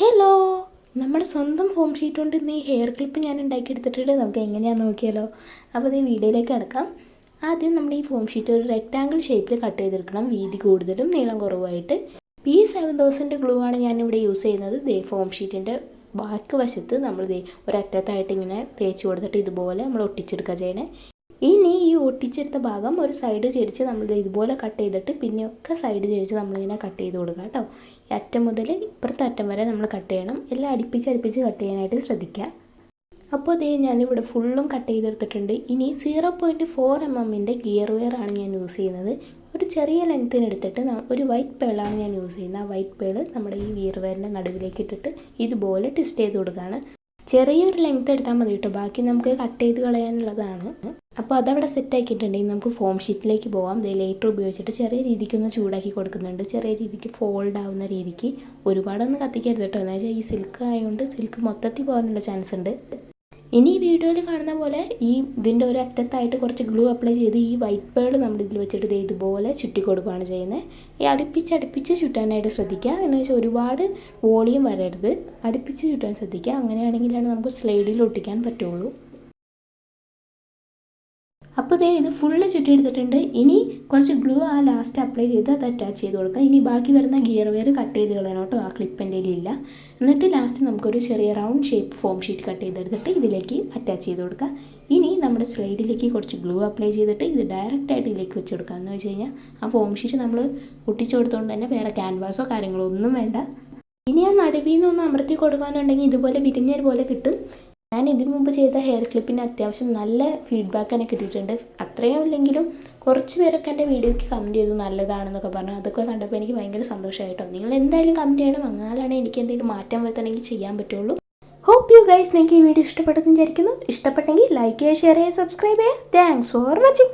Hello നമ്മുടെ സ്വന്തം form sheet കൊണ്ട് ഇന്ന് ഈ ഹെയർ ക്ലിപ്പ് ഞാൻ ഉണ്ടാക്കിയെടുത്തിട്ടുണ്ട് നമുക്ക് എങ്ങനെയാണെന്ന് നോക്കിയാലോ? അപ്പോൾ ഇത് വീഡിയോയിലേക്ക് കിടക്കാം. ആദ്യം നമ്മൾ ഈ ഫോം ഷീറ്റ് ഒരു റെക്റ്റാങ്കിൾ ഷേപ്പിൽ കട്ട് ചെയ്തെടുക്കണം. വീതി കൂടുതലും നീളം കുറവായിട്ട് ഈ സെവൻ തൗസൻഡ് ഗ്ലൂ ആണ് ഞാനിവിടെ യൂസ് ചെയ്യുന്നത്. ദേ ഫോം ഷീറ്റിന്റെ ബാക്ക് വശത്ത് നമ്മൾ ദേ ഒരറ്റത്തായിട്ട് ഇങ്ങനെ തേച്ച് കൊടുത്തിട്ട് ഇതുപോലെ നമ്മൾ ഒട്ടിച്ചെടുക്കുക ചെയ്യണേ. ഇനി ഈ ഒട്ടിച്ചെടുത്ത ഭാഗം ഒരു സൈഡ് ചെരിച്ച് നമ്മൾ ഇതുപോലെ കട്ട് ചെയ്തിട്ട് പിന്നെ ഒക്കെ സൈഡ് ചെരിച്ച് നമ്മളിങ്ങനെ കട്ട് ചെയ്ത് കൊടുക്കുക കേട്ടോ. ഈ അറ്റം മുതൽ ഇപ്പുറത്തെ അറ്റം വരെ നമ്മൾ കട്ട് ചെയ്യണം. എല്ലാം അടുപ്പിച്ച് അടുപ്പിച്ച് കട്ട് ചെയ്യാനായിട്ട് ശ്രദ്ധിക്കുക. അപ്പോൾ അതേ ഞാനിവിടെ ഫുള്ളും കട്ട് ചെയ്തെടുത്തിട്ടുണ്ട്. ഇനി സീറോ പോയിന്റ് ഫോർ എം എമ്മിന്റെ ഗിയർ വെയർ ആണ് ഞാൻ യൂസ് ചെയ്യുന്നത്. ഒരു ചെറിയ ലെങ്ത്തിന് എടുത്തിട്ട് ഒരു വൈറ്റ് പേളാണ് ഞാൻ യൂസ് ചെയ്യുന്നത്. ആ വൈറ്റ് പേൾ നമ്മുടെ ഈ ഗിയർ വെയറിന്റെ നടുവിലേക്ക് ഇട്ടിട്ട് ഇതുപോലെ ട്വിസ്റ്റ് ചെയ്ത് കൊടുക്കുകയാണ്. ചെറിയൊരു ലെങ്ത് എടുത്താൽ മതി കേട്ടോ ബാക്കി നമുക്ക് കട്ട് ചെയ്ത് കളയാനുള്ളതാണ്. അപ്പോൾ അതവിടെ സെറ്റ് ആക്കിയിട്ടുണ്ടെങ്കിൽ നമുക്ക് ഫോം ഷീറ്റിലേക്ക് പോകാം ലേറ്റർ ഉപയോഗിച്ചിട്ട് ചെറിയ രീതിക്ക് ഒന്ന് ചൂടാക്കി കൊടുക്കുന്നുണ്ട്. ചെറിയ രീതിക്ക് ഫോൾഡ് ആവുന്ന രീതിക്ക് ഒരുപാടൊന്നും കത്തിക്കരുത് കേട്ടോ എന്ന് വെച്ചാൽ ഈ സിൽക്ക് ആയതുകൊണ്ട് സിൽക്ക് മൊത്തത്തിൽ പോകാനുള്ള ചാൻസ് ഉണ്ട്. ഇനി ഈ വീഡിയോയിൽ കാണുന്ന പോലെ ഈ ഇതിന്റെ ഒരു അറ്റത്തായിട്ട് കുറച്ച് ഗ്ലൂ അപ്ലൈ ചെയ്ത് ഈ വൈറ്റ് പേൾ നമ്മൾ ഇതിൽ വെച്ചിട്ട് ദേ ഇതുപോലെ ചുറ്റി കൊടുക്കുകയാണ് ചെയ്യുന്നത്. ഈ അടുപ്പിച്ച് അടുപ്പിച്ച് ചുറ്റാനായിട്ട് ശ്രദ്ധിക്കുക. എന്ന് വെച്ചാൽ ഒരുപാട് വോളിയം വരരുത്. അടുപ്പിച്ച് ചുറ്റാൻ ശ്രദ്ധിക്കുക. അങ്ങനെയാണെങ്കിലാണ് നമുക്ക് സ്ലൈഡിൽ ഒട്ടിക്കാൻ പറ്റുള്ളൂ. അപ്പോൾ ദേ ഇത് ഫുള്ള് ചുറ്റിയെടുത്തിട്ടുണ്ട്. ഇനി കുറച്ച് ഗ്ലൂ ആ ലാസ്റ്റ് അപ്ലൈ ചെയ്ത് അത് അറ്റാച്ച് ചെയ്ത് കൊടുക്കുക ഇനി ബാക്കി വരുന്ന ഗിയർ വെയർ കട്ട് ചെയ്ത് കളയാനോട്ടോ ആ ക്ലിപ്പിന്റെ ഇല്ല എന്നിട്ട് ലാസ്റ്റ് നമുക്കൊരു ചെറിയ round shape foam sheet cut ചെയ്തെടുത്തിട്ട് ഇതിലേക്ക് അറ്റാച്ച് ചെയ്ത് കൊടുക്കുക ഇനി നമ്മുടെ സ്ലൈഡിലേക്ക് കുറച്ച് ഗ്ലൂ അപ്ലൈ ചെയ്തിട്ട് ഇത് ഡയറക്റ്റ് ആയിട്ട് ഇതിലേക്ക് വെച്ച് കൊടുക്കുക എന്ന് വെച്ച് കഴിഞ്ഞാൽ ആ ഫോം ഷീറ്റ് നമ്മൾ ഒട്ടിച്ചു കൊടുത്തുകൊണ്ട് തന്നെ വേറെ ക്യാൻവാസോ കാര്യങ്ങളോ ഒന്നും വേണ്ട. ഇനി ആ നടുവിൽ നിന്ന് ഒന്ന് അമർത്തി കൊടുക്കുകയെന്നുണ്ടെങ്കിൽ ഇതുപോലെ വിരിഞ്ഞൊരു പോലെ കിട്ടും. ഞാൻ ഇതിനു മുമ്പ് ചെയ്ത ഹെയർ ക്ലിപ്പിന് അത്യാവശ്യം നല്ല ഫീഡ്ബാക്ക് തന്നെ കിട്ടിയിട്ടുണ്ട്. അത്രയും ഇല്ലെങ്കിലും കുറച്ച് പേരൊക്കെ എന്റെ വീഡിയോയ്ക്ക് കമന്റ് ചെയ്തു നല്ലതാണെന്നൊക്കെ പറഞ്ഞു. അതൊക്കെ കണ്ടപ്പോൾ എനിക്ക് ഭയങ്കര സന്തോഷമായിട്ടോ നിങ്ങൾ എന്തായാലും കമന്റ് ചെയ്യണം. എന്നാലാണ് എനിക്ക് എന്തെങ്കിലും മാറ്റം വരുത്തണമെങ്കിൽ ചെയ്യാൻ പറ്റുള്ളൂ. ഹോപ്പ് യു ഗൈസ് നിങ്ങൾക്ക് ഈ വീഡിയോ ഇഷ്ടപ്പെട്ടെന്ന് വിചാരിക്കുന്നു. ഇഷ്ടപ്പെട്ടെങ്കിൽ ലൈക്ക് ചെയ്യുക ഷെയർ ചെയ്യുക സബ്സ്ക്രൈബ് ചെയ്യുക. Thanks for watching